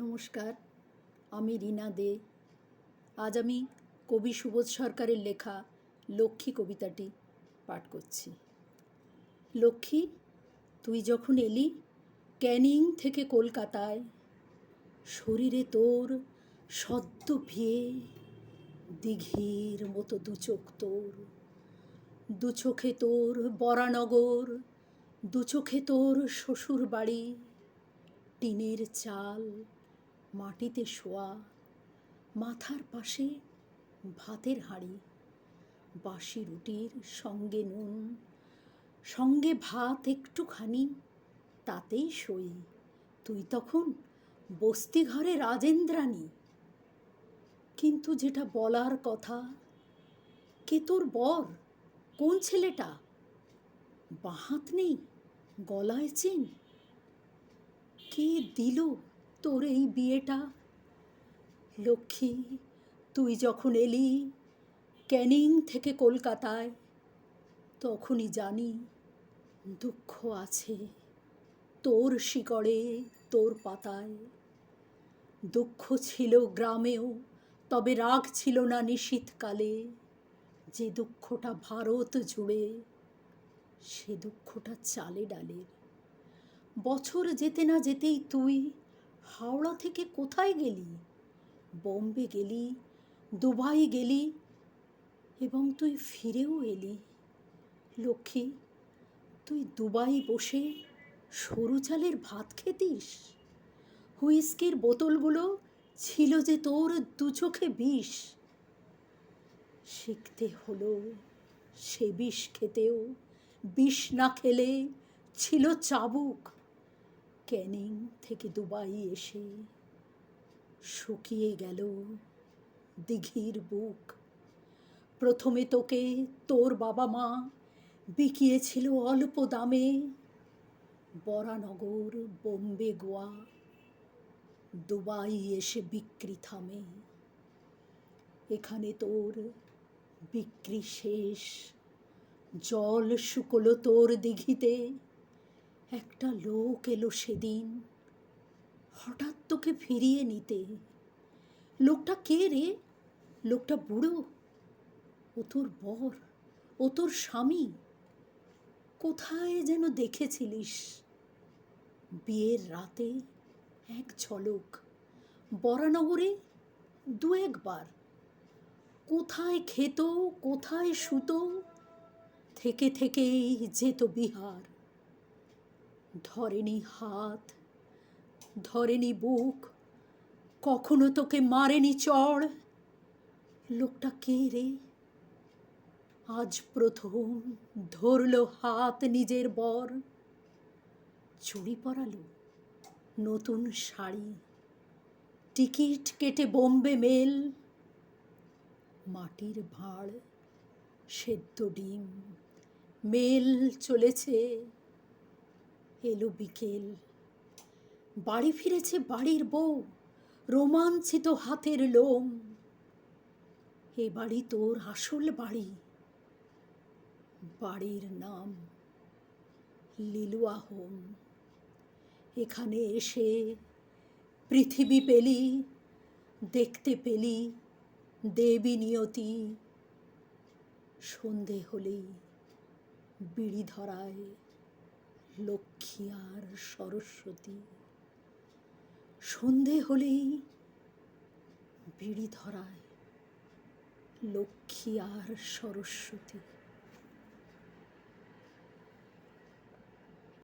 নমস্কার, আমি রীনা দে। আজ আমি কবি সুবোধ সরকারের লেখা লক্ষ্মী কবিতাটি পাঠ করছি। লক্ষ্মী, তুই যখন এলি ক্যানিং থেকে কলকাতায়, শরীরে তোর সদ্য ভিয়ে দিঘির মতো দু চোখ তোর, দু চোখে তোর বরানগর, দু চোখে তোর শ্বশুর বাড়ি টিনের চাল মাটিতে শোয়া, মাথার পাশে ভাতের হাঁড়ি, বাসি রুটির সঙ্গে নুন, সঙ্গে ভাত একটুখানি, তাতেই সই তুই তখন বস্তি ঘরে রাজেন্দ্রাণী। কিন্তু যেটা বলার কথা, কে তোর বর? কোন ছেলেটা? বাহাত নেই, গলায় চেন। কে দিল তোর এই বিয়েটা? লক্ষ্মী, তুই যখন এলি ক্যানিং থেকে কলকাতায়, তখনই জানি দুঃখ আছে তোর শিকড়ে, তোর পাতায়। দুঃখ ছিল গ্রামেও, তবে রাগ ছিল না নিশীথকালে যে দুঃখটা ভারত জুড়ে, সে দুঃখটা চালে ডালের বছর যেতে না যেতেই তুই হাওড়া থেকে কোথায় গেলি? বোম্বে গেলি, দুবাই গেলি এবং তুই ফিরেও এলি। লক্ষ্মী, তুই দুবাই বসে সরু চালের ভাত খেতিস? হুইস্কির বোতলগুলো ছিল যে তোর দু চোখে বিষ। শিখতে হলো সে বিষ খেতেও। বিষ না খেলে ছিল চাবুক। ক্যানিং থেকে দুবাই এসে শুকিয়ে গেল দিঘির বুক। প্রথমে তোকে তোর বাবা মা বিকিয়েছিল অল্প দামে বরানগর, বোম্বে, গোয়া। দুবাই এসে বিক্রি থামে। এখানে তোর বিক্রি শেষ। জল শুকলো তোর দিঘিতে। একটা লোক এলো সেদিন। হঠাৎ তোকে ফিরিয়ে নিতে। লোকটা কে রে? লোকটা বুড়ো। ও তোর বর। ও তোর স্বামী। কোথায় যেন দেখেছিলিস? বিয়ের রাতে এক ঝলক। বরানগরে দু একবার। কোথায় খেত, কোথায় সুতো থেকে থেকেই যেত বিহার। ধরেনি হাত, ধরেনি বুক, কখনো তোকে মারেনি চড়। লোকটা কে রে? আজ প্রথম ধরলো হাত নিজের বর। চুরি পরালো নতুন শাড়ি, টিকিট কেটে বোম্বে মেল। মাটির ভাঁড়, সেদ্ধ ডিম, মেল চলেছে। এলো বিকেল। বাড়ি ফিরেছে বাড়ির বউ, রোমাঞ্চিত হাতের লোম। এ বাড়ি তোর আসল বাড়ি। বাড়ির নাম লিলুয়া হোম। এখানে এসে পৃথিবী পেলি, দেখতে পেলি, দেবী নিয়তি। সন্ধে হলেই বিড়ি ধরায় লক্ষ্মী আর সরস্বতী। সন্ধে হলেই বিড়ি ধরায় লক্ষ্মী আর সরস্বতী।